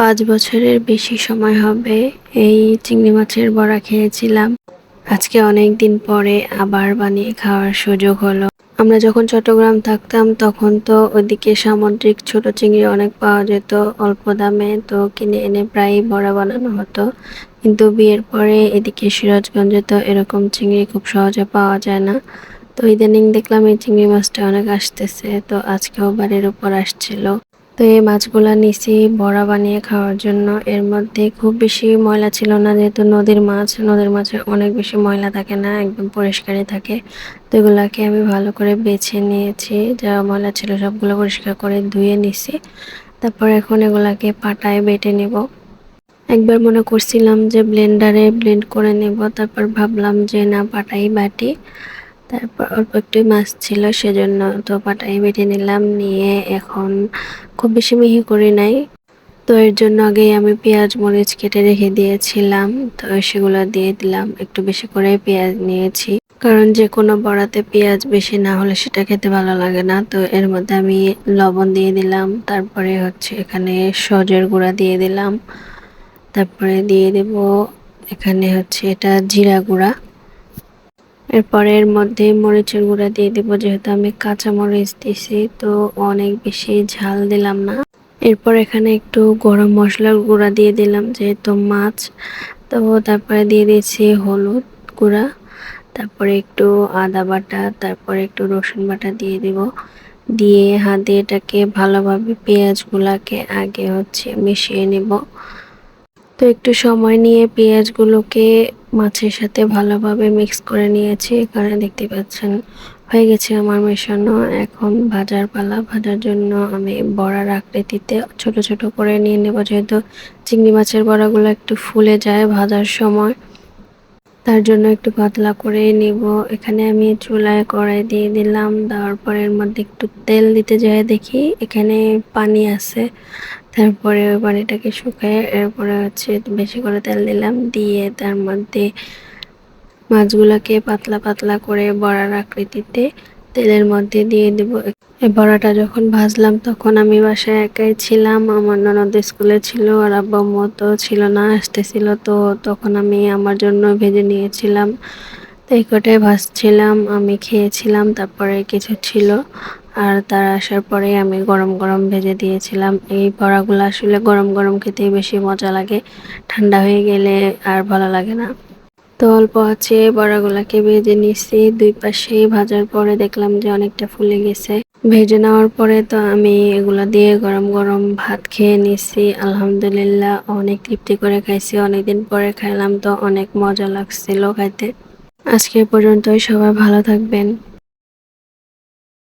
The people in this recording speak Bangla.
পাঁচ বছরের বেশি সময় হবে এই চিংড়ি মাছের বড়া খেয়েছিলাম। আজকে অনেক দিন পরে আবার বানিয়ে খাওয়ার সুযোগ হলো। আমরা যখন চট্টগ্রাম থাকতাম, তখন তো ওদিকে সামুদ্রিক ছোট চিংড়ি অনেক পাওয়া যেত। অল্প দামে তো কিনে এনে প্রায়ই বড়া বানানো হতো। কিন্তু বিয়ের পরে এদিকে সিরাজগঞ্জে তো এরকম চিংড়ি খুব সহজে পাওয়া যায় না। তো ইদানিং দেখলাম এই চিংড়ি মাছটা অনেক আসতেছে। তো আজকেও বাড়ির উপর আসছিল। তো এই মাছগুলা নিছি বড়া বানিয়ে খাওয়ার জন্য এর মধ্যে খুব বেশি ময়লা ছিল না, যেহেতু নদীর মাছ, নদীর মাছে অনেক বেশি ময়লা থাকে না, একদম পরিষ্কারই থাকে। তো এগুলাকে আমি ভালো করে বেছে নিয়েছি, যা ময়লা ছিল সবগুলো পরিষ্কার করে ধুয়ে নিছি। তারপর এখন এগুলাকে পাটায় বেটে নেব। একবার মনে করছিলাম যে ব্লেন্ডারে ব্লেন্ড করে নেব, তারপর ভাবলাম যে না, পাটাই বাটি। তারপর অল্প একটু মাছ ছিল, সেজন্য তো পাটাই বেটে নিলাম, নিয়ে এখন খুব বেশি মিহি করি নাই। তো এর জন্য আগেই আমি পেঁয়াজ, মরিচ কেটে রেখে দিয়েছিলাম, তো সেগুলো দিয়ে দিলাম, একটু বেশি করে পেঁয়াজ নিয়েছি। কারণ যে কোনো বড়াতে পেঁয়াজ বেশি না হলে সেটা খেতে ভালো লাগে না। তো এর মধ্যে আমি লবণ দিয়ে দিলাম, তারপরে হচ্ছে এখানে সজের গুঁড়া দিয়ে দিলাম, তারপরে দিয়ে দেব এখানে হচ্ছে এটা জিরা গুঁড়া। এরপরে এর মধ্যে মরিচের গুঁড়া দিয়ে দেবো, যেহেতু আমি কাঁচা মরিচ তো অনেক বেশি ঝাল দিলাম না। এরপর এখানে একটু গরম মশলার গুঁড়া দিয়ে দিলাম, যেহেতু মাছ। তো তারপরে দিয়ে দিয়েছি হলুদ গুঁড়া, তারপরে একটু আদা বাটা, তারপরে একটু রসুন বাটা দিয়ে দিব। দিয়ে হাতে এটাকে ভালোভাবে পেঁয়াজগুলোকে আগে হচ্ছে মিশিয়ে নেব। তো একটু সময় নিয়ে পেঁয়াজগুলোকে মাছের সাথে ভালোভাবে মিক্স করে নিয়েছি। এখানে দেখতে পাচ্ছেন, হয়ে গেছে আমার মেশানো। এখন ভাজার পালা। ভাজার জন্য আমি বড়ার আকৃতিতে ছোট ছোট করে নিয়ে নেব। যেহেতু চিংড়ি মাছের বড়াগুলো একটু ফুলে যায় ভাজার সময়, তার জন্য একটু পাতলা করে নিব। এখানে আমি চুলায় কড়াই দিয়ে দিলাম। দেওয়ার মধ্যে একটু তেল দিতে যায় দেখি। এখানে পানি আছে। তারপরে ওই পানিটাকে শুকায় এরপরে হচ্ছে বেশি করে তেল দিলাম, দিয়ে তার মধ্যে মাছগুলোকে পাতলা পাতলা করে বড়ার আকৃতিতে তেলের মধ্যে দিয়ে দেবো। এই বড়াটা যখন ভাজলাম তখন আমি বাসায় একাই ছিলাম, আমার ননদ স্কুলে ছিল, আর আব্বা মতো ছিল না, আসতেছিল তো তখন আমি আমার জন্য ভেজে নিয়েছিলাম। তো এই কটাই ভাজছিলাম, আমি খেয়েছিলাম, তারপরে কিছু ছিল। আর তার আসার পরে আমি গরম গরম ভেজে দিয়েছিলাম। এই বড়াগুলো আসলে গরম গরম খেতেই বেশি মজা লাগে। ঠান্ডা হয়ে গেলে আর ভালো লাগে না। তো অল্প আছে, বড়াগুলাকে ভেজে নিচ্ছি। দুই পাশেই ভাজার পরে দেখলাম যে অনেকটা ফুলে গেছে। ভেজে নেওয়ার পরে তো আমি এগুলো দিয়ে গরম গরম ভাত খেয়ে নিচ্ছি। আলহামদুলিল্লাহ অনেক তৃপ্তি করে খাইছি। অনেকদিন পরে খাইলাম তো অনেক মজা লাগছিল খাইতে। আজকে পর্যন্তই, সবাই ভালো থাকবেন।